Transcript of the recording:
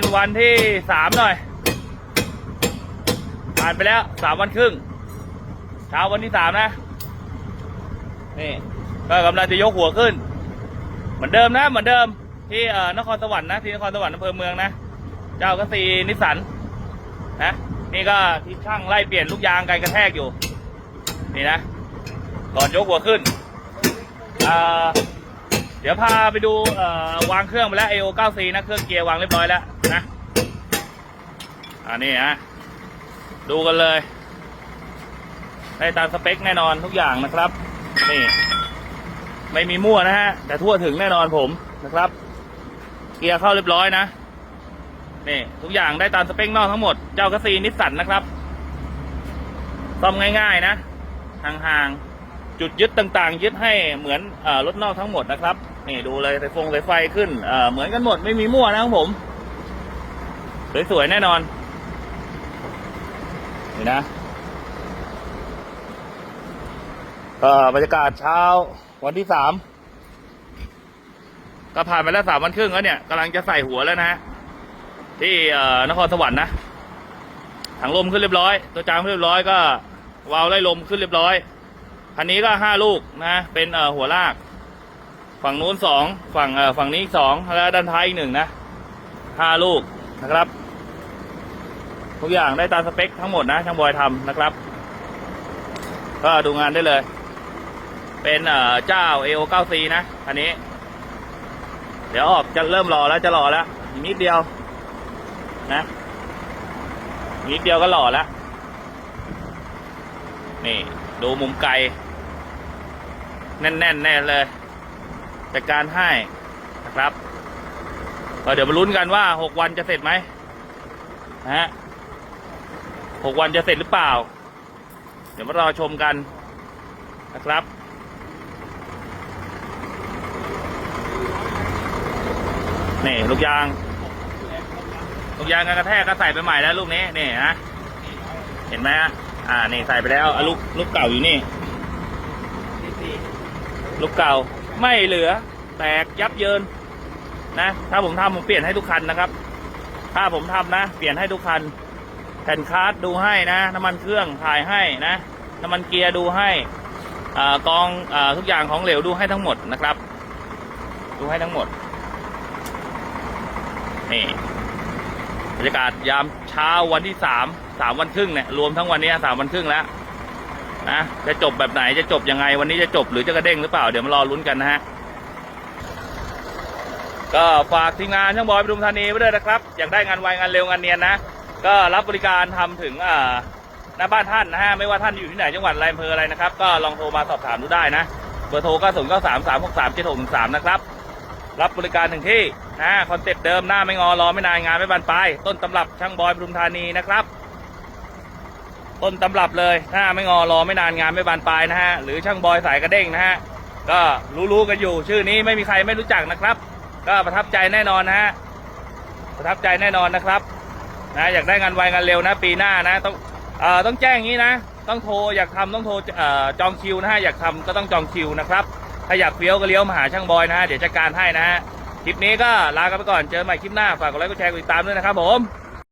านวันที่สามหน่อย ผ่านไปแล้วสามวันครึ่ง เช้าวันที่สามนะ นี่ก็กำลังจะยกหัวขึ้น เหมือนเดิมนะ เหมือนเดิม ที่เอ่อนครสวรรค์นะ ที่นครสวรรค์อำเภอเมืองนะ เจ้ากสีนิสสันนะนี่ก็ที่ช่างไล่เปลี่ยนลูกยางกันกระแทกอยู่ นี่นะก่อนยกหัวขึ้นอ่า เดี๋ยวพาไปดูวางเครื่องไปแล้ว AO 9 C นะเครื่องเกียร์วางเรียบร้อยแล้วนะอันนี้ฮะดูกันเลยได้ตามสเปคแน่นอนทุกอย่างนะครับ นี่ไม่มีมั่วนะฮะ แต่ทั่วถึงแน่นอนผมนะครับ เกียร์เข้าเรียบร้อยนะนี่ทุกอย่างได้ตามสเปคนอกทั้งหมด เจ้ากระซีนิสสันนะครับซ่อมง่าย ๆ นะห่างๆจุดยึดต่างๆ ยึดให้เหมือนอรถนอกทั้งหมดนะครับ นี่ดูเลยสายฟงสายไฟขึ้นเออเหมือนกันหมดไม่มีมั่วนะครับผม สวยๆแน่นอน นี่นะก็บรรยากาศเช้าวันที่สามก็ผ่านไปแล้วสามวันครึ่งแล้วเนี่ยกำลังจะใส่หัวแล้วนะฮะที่เอ่อนครสวรรค์นะถังลมขึ้นเรียบร้อย ตัวจามขึ้นเรียบร้อยก็วาล์วไล่ลมขึ้นเรียบร้อยคันนี้ก็ห้าลูกนะ เป็นเอ่อหัวลาก ฝั่งนู้นสองฝั่งเอ่อฝั่งนี้สองแล้วด้านท้ายอีกหนึ่งนะห้าลูกนะครับ ทุกอย่างได้ตามสเปคทั้งหมดนะช่างบอยทำนะครับ ก็ดูงานได้เลย เป็นเอ่อเจ้า AO 9 C นะอันนี้ เดี๋ยวออกจะเริ่มรอแล้วจะรอแล้วอีกนิดเดียว นะอีกนิดเดียวก็หล่อแล้วนี่ ดูมุมไกล แน่นๆแน่เลย จัดการให้นะครับเดี๋ยวมาลุ้นกันว่าหกวันจะเสร็จไหมนะฮะหกวันจะเสร็จหรือเปล่า เดี๋ยวมารอชมกันนะครับนี่ลูกยางลูกยางกันกระแทกก็ใส่ไปใหม่แล้วลูกนี้นี่นะเห็นไหมฮะอ่านี่ใส่ไปแล้วลูกลูกเก่าอยู่นี่ ลูกเก่า ไม่เหลือ แตกยับเยินนะ ถ้าผมทำผมเปลี่ยนให้ทุกคันนะครับ ถ้าผมทำนะ เปลี่ยนให้ทุกคัน แผ่นคาร์ดดูให้นะ น้ำมันเครื่องถ่ายให้นะ น้ำมันเกียร์ดูให้อ่ากองอาทุกอย่างของเหลวดูให้ทั้งหมดนะครับ ดูให้ทั้งหมด นี่บรรยากาศยามเช้าวันที่สามสามวันครึ่งเนี่ยรวมทั้งวันนี้สามวันครึ่งแล้ว นะจะจบแบบไหนจะจบยังไง วันนี้จะจบหรือจะกระเด้งหรือเปล่าเดี๋ยวมารอลุ้นกันนะฮะก็ฝากทีมงานช่างบอยปทุมธานีไว้ด้วยนะครับอยากได้งานไวงานเร็วงานเนียนนะก็รับบริการทำถึงอ่าหน้าบ้านท่านนะฮะไม่ว่าท่านอยู่ที่ไหนจังหวัดอะไรอำเภออะไรนะครับ ก็ลองโทรมาสอบถามดูได้นะเบอร์โทรก็ศูนย์เก้าสามสามหกสามเจ็ดหกหนึ่งสามนะครับ รับบริการถึงที่นะคอนเซ็ปต์เดิมหน้าไม่งอรอไม่นานงานไม่บานปลายต้นตำรับช่างบอยปทุมธานีนะครับ ต้นตำรับเลยหน้าไม่งอรอไม่นานงานไม่บานปลายนะฮะ หรือช่างบอยสายกระเด้งนะฮะ ก็รู้ๆกันอยู่ ชื่อนี้ไม่มีใครไม่รู้จักนะครับ ก็ประทับใจแน่นอนนะฮะ ประทับใจแน่นอนนะครับนะอยากได้งานไวงานเร็วนะ ปีหน้านะ ต้องเอ่อต้องแจ้งอย่างนี้นะ ต้องโทรอยากทำต้องโทรเอ่อจองคิวนะฮะอยากทำก็ต้องจองคิวนะครับถ้าอยากเฟี้ยวก็เลี้ยวมาหาช่างบอยนะฮะเดี๋ยวจัดการให้นะฮะคลิปนี้ก็ลากันไปก่อนเจอกันใหม่คลิปหน้าฝากกดไลค์กดแชร์กดติดตามด้วยนะครับผม